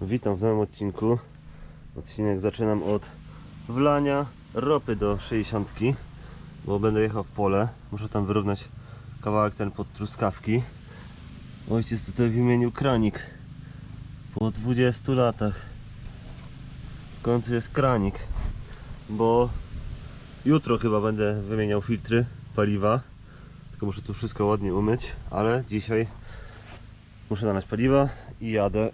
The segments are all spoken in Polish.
Witam w nowym odcinku. Odcinek zaczynam od wlania ropy do 60, bo będę jechał w pole. Muszę tam wyrównać kawałek ten pod truskawki. Ojciec tutaj wymienił kranik po 20 latach. W końcu jest kranik, bo jutro chyba będę wymieniał filtry paliwa. Tylko muszę tu wszystko ładnie umyć, ale dzisiaj muszę nalać paliwa i jadę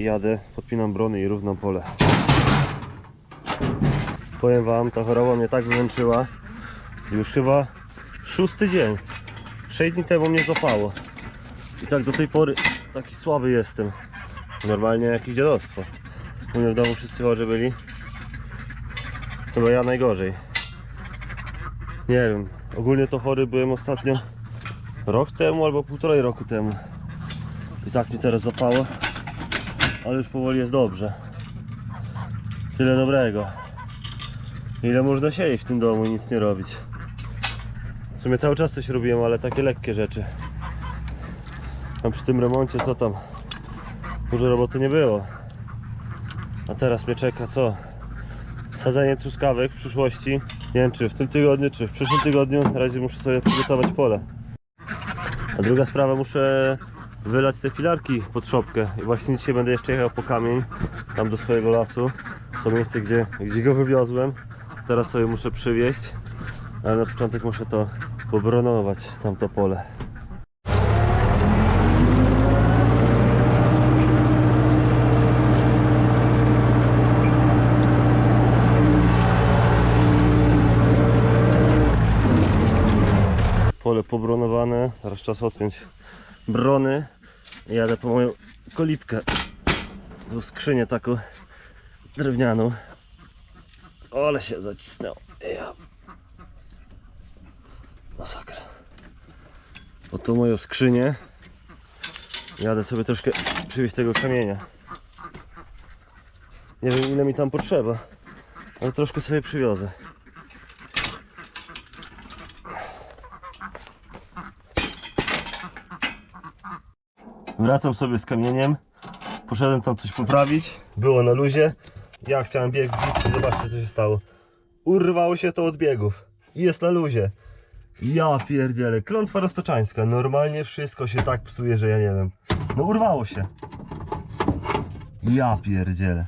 i jadę, podpinam brony i równam pole. Powiem wam, ta choroba mnie tak wymęczyła. Już chyba szósty dzień. 6 dni temu mnie złapało. I tak do tej pory taki słaby jestem. Normalnie jakieś dziadostwo. U mnie w domu wszyscy chorzy byli. Chyba ja najgorzej. Nie wiem, ogólnie to chory byłem ostatnio rok temu albo półtorej roku temu. I tak mnie teraz złapało ale już powoli jest dobrze. Tyle dobrego. Ile można siedzieć w tym domu i nic nie robić. W sumie cały czas coś robiłem, ale takie lekkie rzeczy. Tam przy tym remoncie co tam? Może roboty nie było. A teraz mnie czeka co? Sadzenie truskawek w przyszłości. Nie wiem czy w tym tygodniu, czy w przyszłym tygodniu. Na razie muszę sobie przygotować pole. A druga sprawa, muszę wylać te filarki pod szopkę. I właśnie dzisiaj będę jeszcze jechał po kamień, tam do swojego lasu. To miejsce, gdzie, gdzie go wywiozłem. Teraz sobie muszę przywieźć, ale na początek muszę to pobronować, tamto pole. Pole pobronowane, teraz czas odpiąć brony. Jadę po moją kolibkę. Tu skrzynię taką drewnianą. Ale się zacisnęło. Ja. Masakra. Po tą moją skrzynię jadę sobie troszkę przywieźć tego kamienia. Nie wiem ile mi tam potrzeba, ale troszkę sobie przywiozę. Wracam sobie z kamieniem. Poszedłem tam coś poprawić. Było na luzie. Ja chciałem bieg bić. Zobaczcie co się stało. Urwało się to od biegów. Jest na luzie. Ja pierdzielę. Klątwa roztoczańska. Normalnie wszystko się tak psuje, że ja nie wiem. No urwało się. Ja pierdzielę.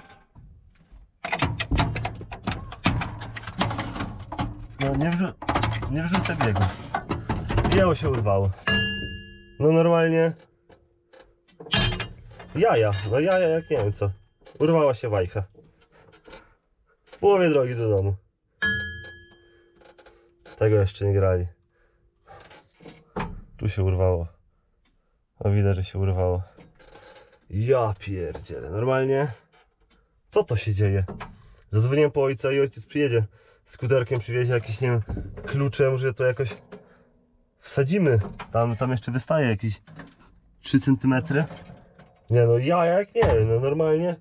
No nie, wrzu nie wrzucę biegu. Biało się urwało. No normalnie Jaja, no jaja jak nie wiem co. Urwała się wajcha. W połowie drogi do domu. Tego jeszcze nie grali. Tu się urwało. No widać, że się urwało. Ja pierdzielę, normalnie. Co to się dzieje? Zadzwoniłem po ojca i ojciec przyjedzie. Skuterkiem przywiezie jakieś, nie wiem, klucze, może to jakoś wsadzimy. Tam, tam jeszcze wystaje jakieś 3 cm. Nie no, ja jak nie no normalnie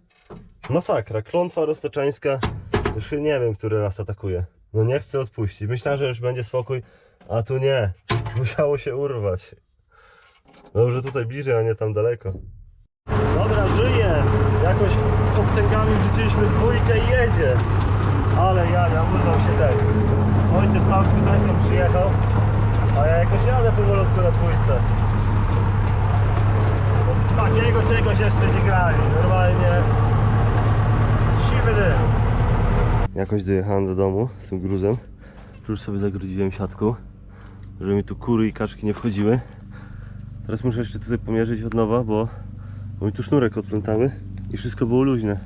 masakra, klątwa roztoczańska, już nie wiem, który raz atakuje. No nie chcę odpuścić, myślałem, że już będzie spokój, a tu nie, musiało się urwać. Dobrze tutaj bliżej, a nie tam daleko. Dobra, żyje, jakoś obcęgami wrzuciliśmy dwójkę i jedzie. Ale ja, ja urwał się też. Ojciec tam skuterkiem przyjechał, a ja jakoś jadę powolutku na dwójce. Takiego czegoś jeszcze nie grali. Normalnie siwy dym. Jakoś dojechałem do domu z tym gruzem. Już sobie zagrodziłem siatką, żeby mi tu kury i kaczki nie wchodziły. Teraz muszę jeszcze tutaj pomierzyć od nowa, bo, bo mi tu sznurek odplątały i wszystko było luźne.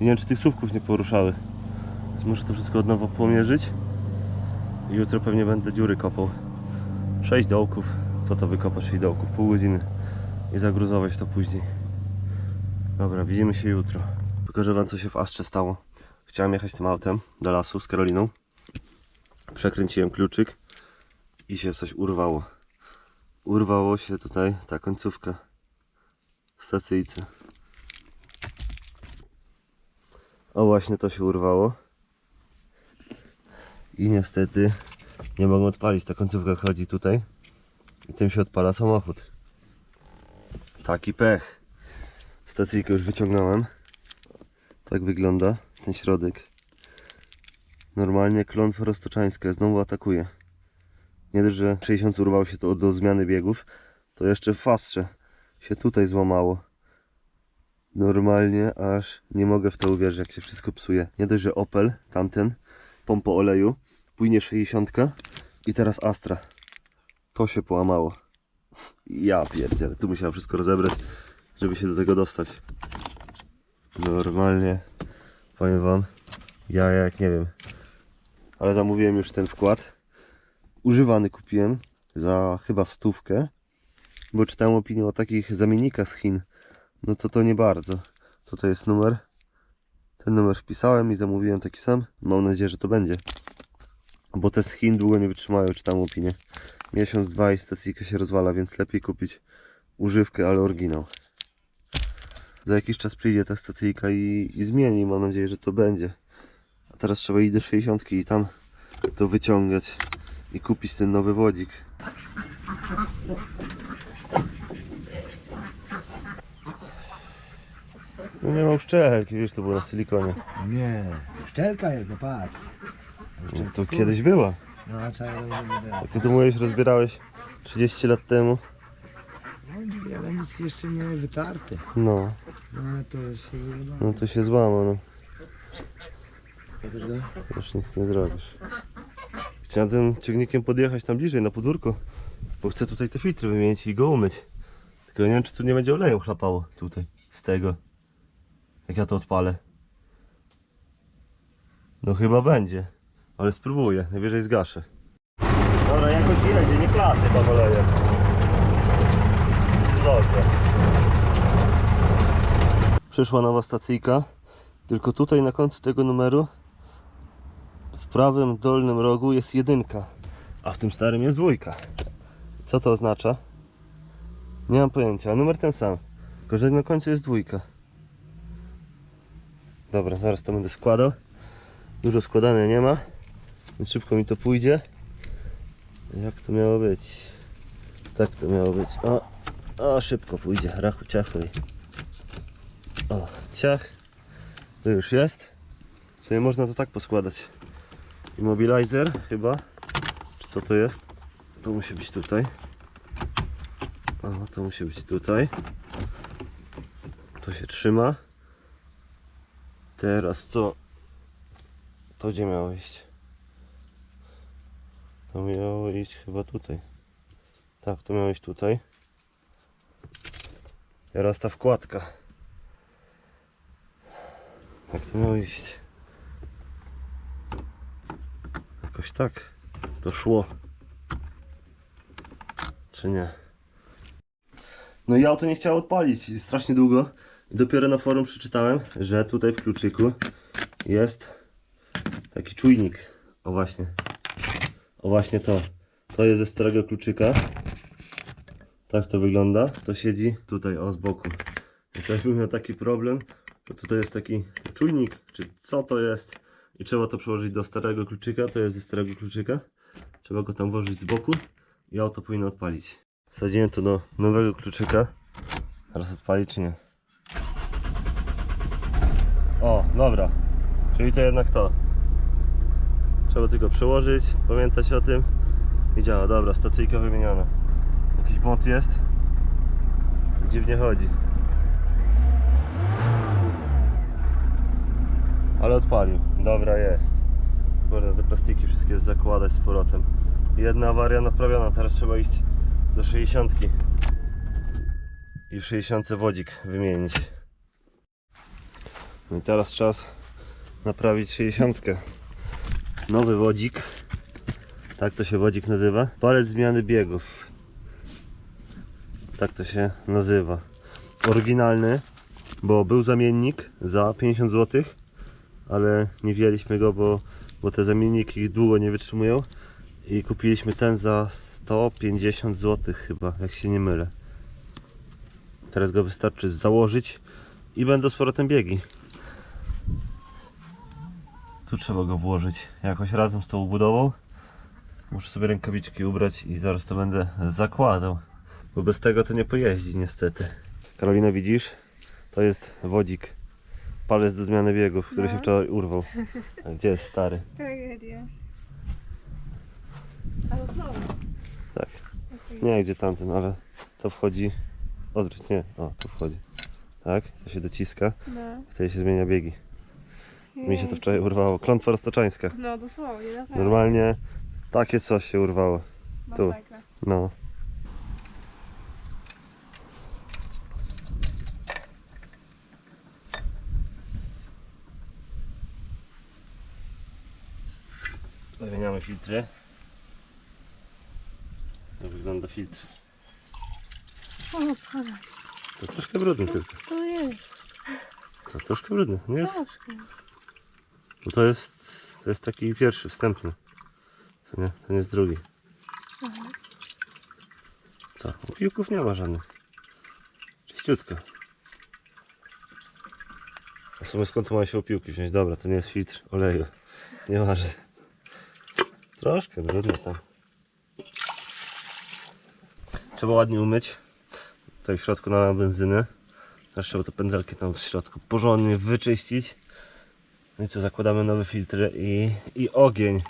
I nie wiem czy tych słupków nie poruszały. Więc muszę to wszystko od nowa pomierzyć. I jutro pewnie będę dziury kopał. 6 dołków. Co to wykopać 6 dołków? Pół godziny i zagruzować to później. Dobra, widzimy się jutro. Pokażę wam co się w Astrze stało. Chciałem jechać tym autem do lasu z Karoliną. Przekręciłem kluczyk i się coś urwało. Urwało się tutaj ta końcówka stacyjce. O właśnie to się urwało. I niestety nie mogę odpalić. Ta końcówka chodzi tutaj i tym się odpala samochód. Taki pech. Stacyjkę już wyciągnąłem. Tak wygląda ten środek. Normalnie klątwa roztoczańska znowu atakuje. Nie dość, że 60 urwało się to do zmiany biegów, to jeszcze w fastrze się tutaj złamało. Normalnie aż nie mogę w to uwierzyć, jak się wszystko psuje. Nie dość, że Opel, tamten, pompo oleju, płynie 60 i teraz Astra. To się połamało. Ja pierdzielę, tu musiałem wszystko rozebrać, żeby się do tego dostać. Normalnie, powiem wam, ja jak nie wiem. Ale zamówiłem już ten wkład. Używany kupiłem za chyba stówkę, bo czytałem opinię o takich zamiennikach z Chin. No to to nie bardzo. Tutaj jest numer. Ten numer wpisałem i zamówiłem taki sam. Mam nadzieję, że to będzie. Bo te z Chin długo nie wytrzymają, czytam opinię. Miesiąc, dwa i stacyjka się rozwala, więc lepiej kupić używkę, ale oryginał. Za jakiś czas przyjdzie ta stacyjka i, i zmieni. Mam nadzieję, że to będzie. A teraz trzeba iść do 60 i tam to wyciągać i kupić ten nowy wodzik. No nie mam szczelki, wiesz, to było na silikonie. Nie, szczelka jest, no patrz. No to kiedyś była. No, trzeba ty to mówiłeś, rozbierałeś 30 lat temu. No, ale nic jeszcze nie wytarte. No, No, ale to się uda. no to się złama, no. Już nic nie zrobisz. Chciałem tym ciągnikiem podjechać tam bliżej, na podwórko. Bo chcę tutaj te filtry wymienić i go umyć. Tylko nie wiem, czy tu nie będzie oleju chlapało tutaj, z tego. Jak ja to odpalę. No chyba będzie. Ale spróbuję, najwyżej zgaszę. Dobra, jakoś jedzie, nie klatę tam olejem. Dobrze. Przyszła nowa stacyjka. Tylko tutaj na końcu tego numeru w prawym dolnym rogu jest jedynka, a w tym starym jest dwójka. Co to oznacza? Nie mam pojęcia, a numer ten sam. Tylko, że na końcu jest dwójka. Dobra, zaraz to będę składał. Dużo składania nie ma, więc szybko mi to pójdzie. Jak to miało być? Tak to miało być. O, o szybko pójdzie. Rachu, ciachu. i- O, ciach. To już jest. Czyli można to tak poskładać. Immobilizer chyba. Czy co to jest? To musi być tutaj. O, to musi być tutaj. To się trzyma. Teraz co? To gdzie miało iść? To miało iść chyba tutaj. Tak, to miało iść tutaj. Teraz ta wkładka. Jak to miało iść? Jakoś tak to szło. Czy nie? No i auto nie chciało odpalić strasznie długo. Dopiero na forum przeczytałem, że tutaj w kluczyku jest taki czujnik. O właśnie. O właśnie to. To jest ze starego kluczyka. Tak to wygląda. To siedzi tutaj o z boku. Jak ktoś miał taki problem, to tutaj jest taki czujnik, czy co to jest. I trzeba to przełożyć do starego kluczyka, to jest ze starego kluczyka. Trzeba go tam włożyć z boku. I auto powinno odpalić. Wsadziłem to do nowego kluczyka. Teraz odpali czy nie? O, dobra. Czyli to jednak to trzeba tylko przełożyć, pamiętać o tym i działa, dobra, stacyjka wymieniona jakiś błąd jest dziwnie chodzi Ale odpalił. Dobra jest. Kurde, te plastiki wszystkie zakładać z powrotem. Jedna awaria naprawiona, teraz trzeba iść do 60 i w 60 wodzik wymienić. No i teraz czas naprawić 60. Nowy wodzik. Tak to się wodzik nazywa. Palec zmiany biegów. Tak to się nazywa. Oryginalny, bo był zamiennik za 50 zł ale nie wzięliśmy go, bo, bo te zamienniki długo nie wytrzymują i kupiliśmy ten za 150 zł chyba, jak się nie mylę. Teraz go wystarczy założyć i będą z powrotem biegi. Tu trzeba go włożyć jakoś razem z tą budową. Muszę sobie rękawiczki ubrać i zaraz to będę zakładał, bo bez tego to nie pojeździ niestety. Karolina widzisz? To jest wodzik. Palec do zmiany biegów, który się No. wczoraj urwał. A gdzie jest stary? Tragedia. Ale znowu. Tak. Nie gdzie tamten, ale to wchodzi. Odwróć, nie. O, tu wchodzi. Tak? To się dociska. No. Wtedy się zmienia biegi. Mi się to wczoraj urwało. Klątwa roztoczańska. No dosłownie, naprawdę. Normalnie takie coś się urwało. tu. Masakra. No. Wymieniamy filtry. To wygląda filtr. O. Co troszkę brudny tylko. To jest. Co troszkę brudny. Nie jest. Troszkę. Bo to jest. To jest taki pierwszy, wstępny. Co nie? Nie jest drugi. Co? Piłków nie ma żadnych. Czyściutko. W sumie skąd ma się opiłki wziąć? Dobra, to nie jest filtr oleju. Nieważne. Troszkę brudno tam. Trzeba ładnie umyć. Tutaj w środku nalałem benzynę. Teraz trzeba te pędzelki tam w środku porządnie wyczyścić. No i co, zakładamy nowe filtry i, i ogień.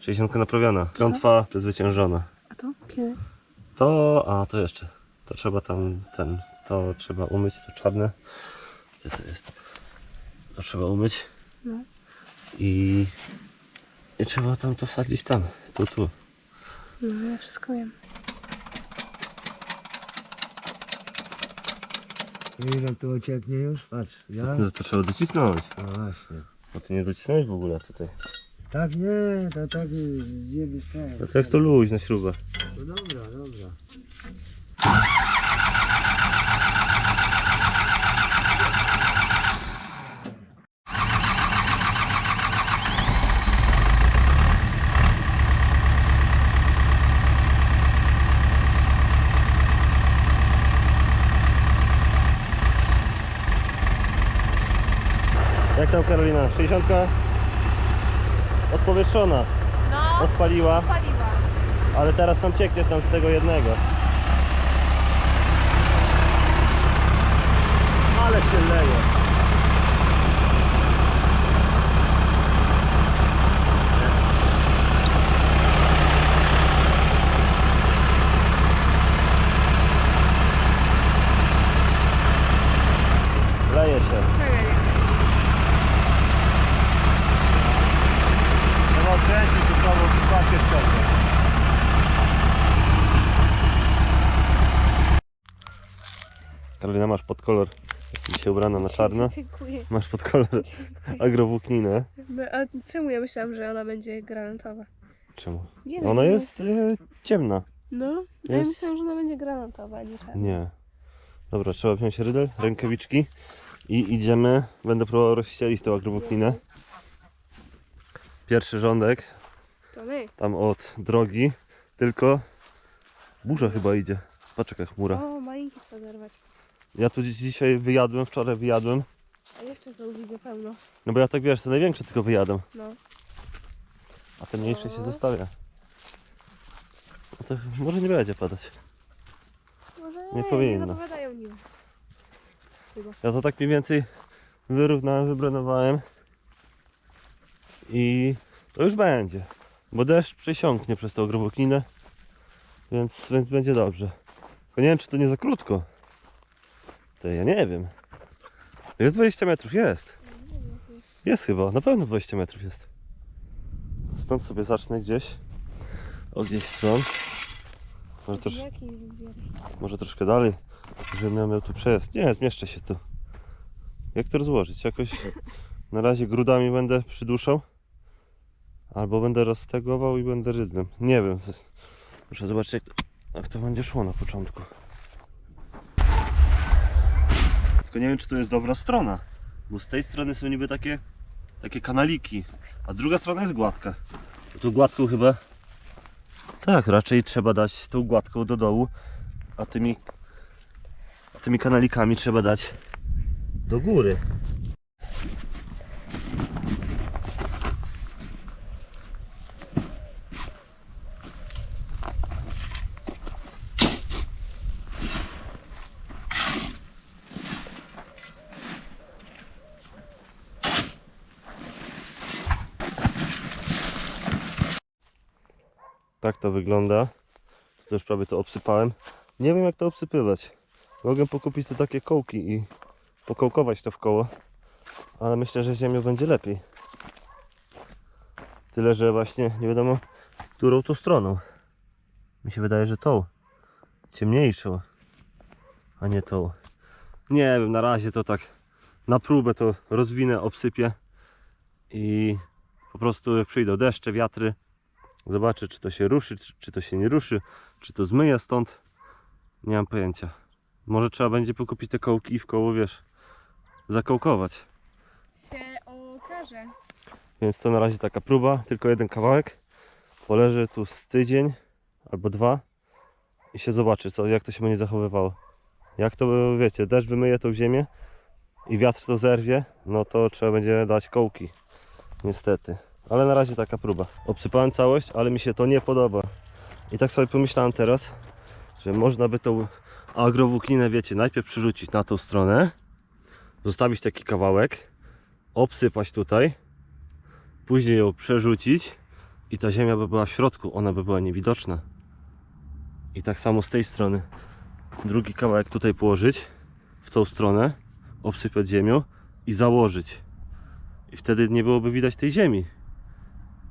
60 naprawiona. Klątwa przezwyciężona. A to? Kiedy? To, a to jeszcze. To trzeba tam ten, to trzeba umyć, to czarne. Gdzie to jest? To trzeba umyć No. i, i trzeba tam to wsadzić tam, tu, tu. No, ja wszystko wiem. Ile tu ocieknie już? Patrz, ja? No to trzeba docisnąć. No właśnie. Bo ty nie docisnąłeś w ogóle tutaj. Tak nie, to tak zjebiesz tak. No to jak to luźna śruba. No dobra, dobra. Jak tam Karolina? 60 odpowietrzona, No, odpaliła, paliwa. ale teraz tam cieknie tam z tego jednego. Ale się leje. Leje się. Tragedia. Trzeba odkręcić to znowu papier ściągnie. Karolina, masz pod kolor. Jesteś dzisiaj ubrana na czarno. Dziękuję. Masz pod kolor agrowłókninę. No, a czemu ja myślałam, że ona będzie granatowa? Czemu? Nie wiem. Ona nie- jest e, ciemna. No, ja jest- myślałam, że ona będzie granatowa, a nie czarna. Nie. Dobra, trzeba wziąć rydel, rękawiczki i idziemy. Będę próbował rozścielić tą agrowłókninę. Pierwszy rządek, To my. tam od drogi, tylko burza chyba idzie. Patrz jaka chmura. O, malinki trzeba zerwać. Ja tu dzi- dzisiaj wyjadłem, wczoraj wyjadłem. A jeszcze są widzę pełno. No bo ja tak wiesz, te największe tylko wyjadam, No. a te mniejsze się zostawia. No to może nie będzie padać. Może Nie nie, powinno. zapowiadają nim. Ja to tak mniej więcej wyrównałem, wybrenowałem. I to już będzie. Bo deszcz przesiąknie przez tą groboklinę. Więc, więc będzie dobrze. Tylko nie wiem czy to nie za krótko. To ja nie wiem. Jest 20 metrów, jest. Jest chyba, na pewno 20 metrów jest. Stąd sobie zacznę gdzieś. O gdzieś stąd. Może, zbiór? może troszkę dalej, żebym miał tu przejazd. Nie, zmieszczę się tu. Jak to rozłożyć? Jakoś na razie grudami będę przyduszał. Albo będę roztegował i będę rydłem. Nie wiem. Muszę zobaczyć jak to będzie szło na początku. Tylko nie wiem czy to jest dobra strona. Bo z tej strony są niby takie, takie kanaliki. A druga strona jest gładka. Tu gładką chyba... Tak, raczej trzeba dać tą gładką do dołu. A tymi, a tymi kanalikami trzeba dać do góry. Tak to wygląda. To już prawie to obsypałem. Nie wiem jak to obsypywać. Mogę pokupić te takie kołki i pokołkować to w koło. Ale myślę, że ziemią będzie lepiej. Tyle, że właśnie nie wiadomo, którą to stroną. Mi się wydaje, że tą. Ciemniejszą. A nie tą. Nie wiem, na razie to tak na próbę to rozwinę, obsypię. I po prostu jak przyjdą deszcze, wiatry, zobaczę czy to się ruszy, czy, czy to się nie ruszy, czy to zmyje stąd. Nie mam pojęcia. Może trzeba będzie pokupić te kołki i w koło, wiesz, zakołkować. Się okaże. Więc to na razie taka próba, tylko jeden kawałek. Poleży tu z tydzień albo dwa i się zobaczy, co, jak to się będzie zachowywało. Jak to, wiecie, deszcz wymyje tą ziemię i wiatr to zerwie, no to trzeba będzie dać kołki. Niestety. Ale na razie taka próba. Obsypałem całość, ale mi się to nie podoba. I tak sobie pomyślałem teraz, że można by tą agrowłókninę, wiecie, najpierw przyrzucić na tą stronę, zostawić taki kawałek, obsypać tutaj, później ją przerzucić i ta ziemia by była w środku, ona by była niewidoczna. I tak samo z tej strony. Drugi kawałek tutaj położyć, w tą stronę, obsypać ziemią i założyć. I wtedy nie byłoby widać tej ziemi.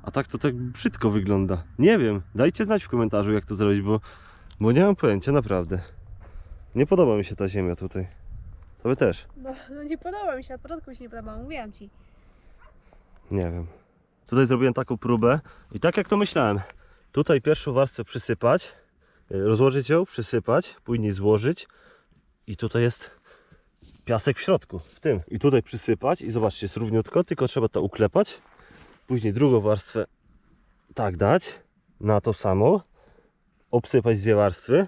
A tak to tak brzydko wygląda. Nie wiem, dajcie znać w komentarzu jak to zrobić, bo, bo nie mam pojęcia naprawdę. Nie podoba mi się ta ziemia tutaj. Tobie też. No, no nie podoba mi się, od początku mi się nie podoba, mówiłam ci. Nie wiem. Tutaj zrobiłem taką próbę i tak jak to myślałem. Tutaj pierwszą warstwę przysypać, y, rozłożyć ją, przysypać, później złożyć i tutaj jest piasek w środku, w tym. I tutaj przysypać i zobaczcie, jest równiutko, tylko trzeba to uklepać. Później drugą warstwę tak dać, na to samo, obsypać dwie warstwy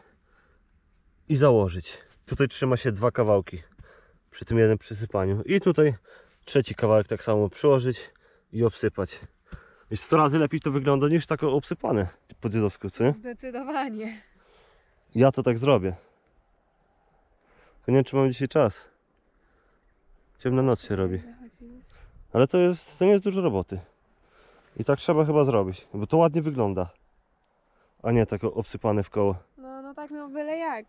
i założyć. Tutaj trzyma się dwa kawałki przy tym jednym przysypaniu. I tutaj trzeci kawałek tak samo przyłożyć i obsypać. I 100 razy lepiej to wygląda niż tak obsypane po dziadowsku, co nie? Zdecydowanie. Ja to tak zrobię. Tylko nie wiem, czy mam dzisiaj czas. Ciemna noc się robi. Ale to jest, to nie jest dużo roboty. I tak trzeba chyba zrobić, bo to ładnie wygląda. A nie tak obsypane w koło. No, no tak, no byle jak.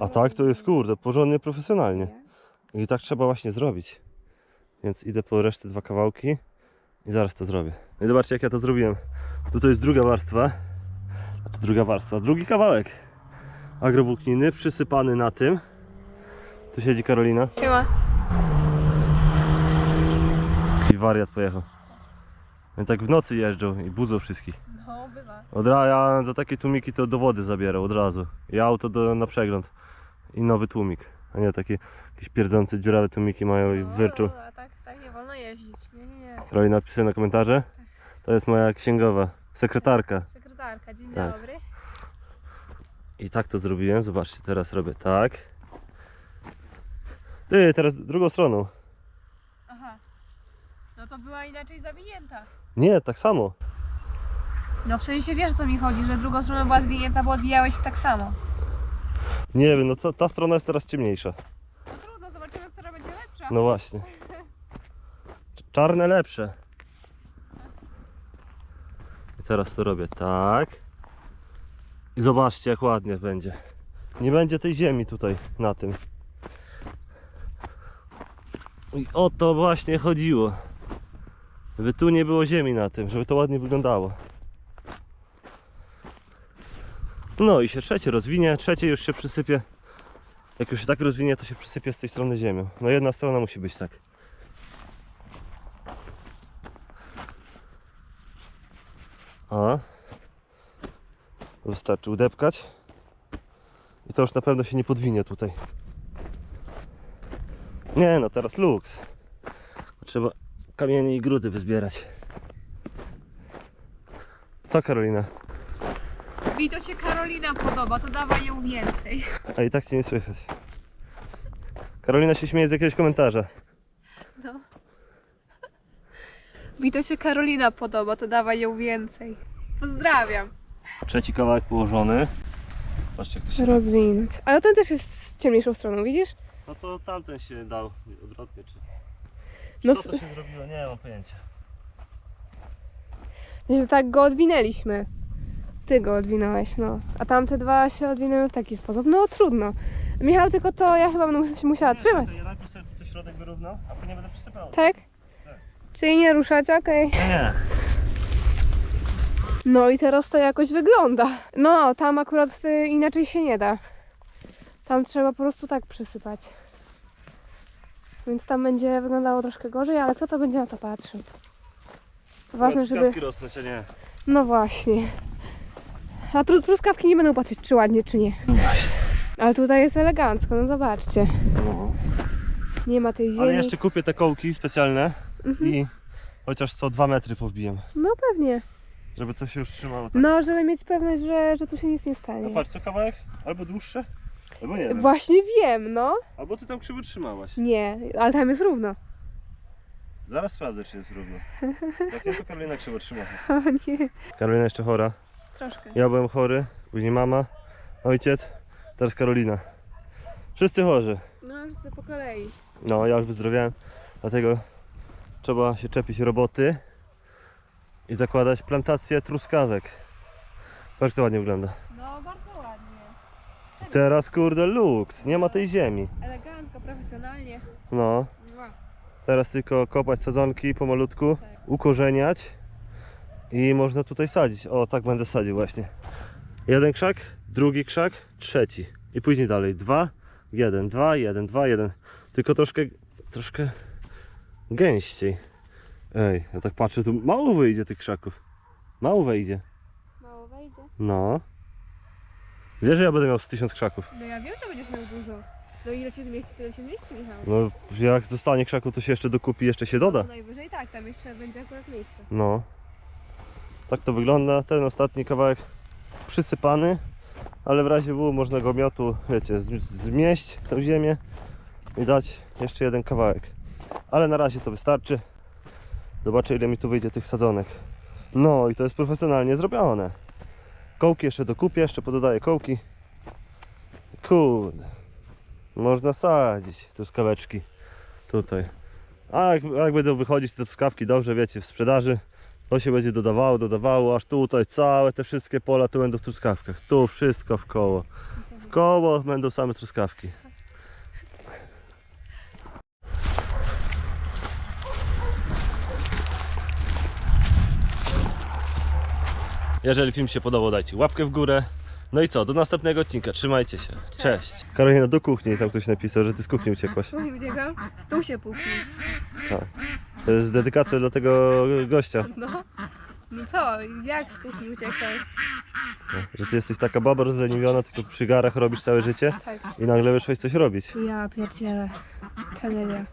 A tak to jest kurde, porządnie, profesjonalnie. I tak trzeba właśnie zrobić. Więc idę po resztę dwa kawałki i zaraz to zrobię. No i zobaczcie jak ja to zrobiłem. Tutaj jest druga warstwa. Znaczy druga warstwa, drugi kawałek agrowłókniny przysypany na tym. Tu siedzi Karolina Siema. i wariat pojechał. Oni tak w nocy jeżdżą i budzą wszystkich. No, bywa. Od ja za takie tłumiki to do wody zabierał od razu. I auto do, na przegląd. I nowy tłumik. A nie takie jakieś pierdzące dziurawe tłumiki mają i wyrczu. No, a tak, tak nie wolno jeździć. Nie, nie, nie. Napisała na komentarze. To jest moja księgowa, sekretarka. Sekretarka, dzień Tak. dobry. I tak to zrobiłem. Zobaczcie, teraz robię tak. Ty, teraz drugą stroną. Aha. No to była inaczej zawinięta. Nie, tak samo. No w sensie wiesz o co mi chodzi, że drugą stronę była zwinięta, bo odbijałeś tak samo. Nie wiem, no co, ta strona jest teraz ciemniejsza. No trudno, zobaczymy, która będzie lepsza. No właśnie. Czarne lepsze. I teraz to robię tak. I zobaczcie jak ładnie będzie. Nie będzie tej ziemi tutaj na tym. I o to właśnie chodziło. Żeby tu nie było ziemi na tym, żeby to ładnie wyglądało. No i się trzecie rozwinie, trzecie już się przysypie. Jak już się tak rozwinie, to się przysypie z tej strony ziemią. No jedna strona musi być tak. A. Wystarczy udepkać. I to już na pewno się nie podwinie tutaj. Nie no, teraz luks. Trzeba kamienie i grudy wyzbierać. Co Karolina? Mi to się Karolina podoba, to dawaj ją więcej. A i tak cię nie słychać. Karolina się śmieje z jakiegoś komentarza. No. Mi to się Karolina podoba, to dawaj ją więcej. Pozdrawiam. Trzeci kawałek położony. Patrzcie jak to się... Rozwinąć. Ale ten też jest z ciemniejszą stroną, widzisz? No to tamten się dał odwrotnie, czy... No Co to się zrobiło? Nie mam pojęcia. Że tak go odwinęliśmy. Ty go odwinąłeś, no. A tamte dwa się odwinęły w taki sposób. No trudno. Michał, tylko to ja chyba będę się musiała trzymać. Ja najpierw sobie tutaj środek wyrównał, a później będę przysypał. Tak? Czyli nie ruszać, okej. Nie, nie. No i teraz to jakoś wygląda. No, tam akurat y, inaczej się nie da. Tam trzeba po prostu tak przysypać. Więc tam będzie wyglądało troszkę gorzej, ale kto to będzie na to patrzył? Ważne, żeby... Rosnąć, a nie. No właśnie. A tu truskawki nie będą patrzeć, czy ładnie, czy nie. Ale tutaj jest elegancko, no zobaczcie. Nie ma tej ziemi. Ale jeszcze kupię te kołki specjalne Mhm. i chociaż co dwa metry powbiję, No pewnie. żeby to się już trzymało tak. No, żeby mieć pewność, że, że tu się nic nie stanie. No patrz, co kawałek? Albo dłuższe, albo nie wiem. Właśnie wiem, no. Albo ty tam krzywo trzymałaś. Nie, ale tam jest równo. Zaraz sprawdzę, czy jest równo. Jak nie, to Karolina krzywo trzyma. O nie. Karolina jeszcze chora. Troszkę. Ja byłem chory, później mama, ojciec, teraz Karolina. Wszyscy chorzy. No, wszyscy po kolei. No, ja już wyzdrowiałem, dlatego trzeba się czepić roboty i zakładać plantację truskawek. Patrz, to ładnie wygląda. No, bardzo. Teraz kurde luks, nie ma tej ziemi. Elegancko, profesjonalnie. No, teraz tylko kopać sadzonki pomalutku, Tak. ukorzeniać i można tutaj sadzić. O, tak będę sadził właśnie. Jeden krzak, drugi krzak, trzeci i później dalej. Dwa, jeden, dwa, jeden, dwa, jeden. Tylko troszkę, troszkę gęściej. Ej, ja tak patrzę, tu mało wyjdzie tych krzaków. Mało wejdzie. Mało wejdzie. No. Wiesz, że ja będę miał z tysiąc krzaków. No ja wiem, że będziesz miał dużo. No ile się zmieści, tyle się zmieści, Michał. No, jak zostanie krzaków, to się jeszcze dokupi, jeszcze się doda. No najwyżej tak, tam jeszcze będzie akurat miejsce. No. Tak to wygląda. Ten ostatni kawałek przysypany, ale w razie W można go miotu, wiecie, zmieść tę ziemię i dać jeszcze jeden kawałek. Ale na razie to wystarczy. Zobaczę ile mi tu wyjdzie tych sadzonek. No i to jest profesjonalnie zrobione. Kołki jeszcze dokupię, jeszcze pododaję kołki. Kurde. Można sadzić truskaweczki tutaj. A jak, jak będą wychodzić te truskawki dobrze, wiecie, w sprzedaży, to się będzie dodawało, dodawało, aż tutaj całe te wszystkie pola tu będą w truskawkach. Tu wszystko w koło. W koło będą same truskawki. Jeżeli film się podobał, dajcie łapkę w górę. No i co, do następnego odcinka. Trzymajcie się. Cześć. Karolina, do kuchni. Tam ktoś napisał, że ty z kuchni uciekłaś. Mi uciekam, tu się puknij. Tak. To jest dedykacja dla tego gościa. No. No co, jak z kuchni uciekaj? Że ty jesteś taka baba rozleniwiona, tylko przy garach robisz całe życie Tak. i nagle wyszłeś coś robić. Ja pierdzielę. Tragedia.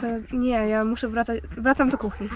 To, nie, ja muszę wracać, wracam do kuchni.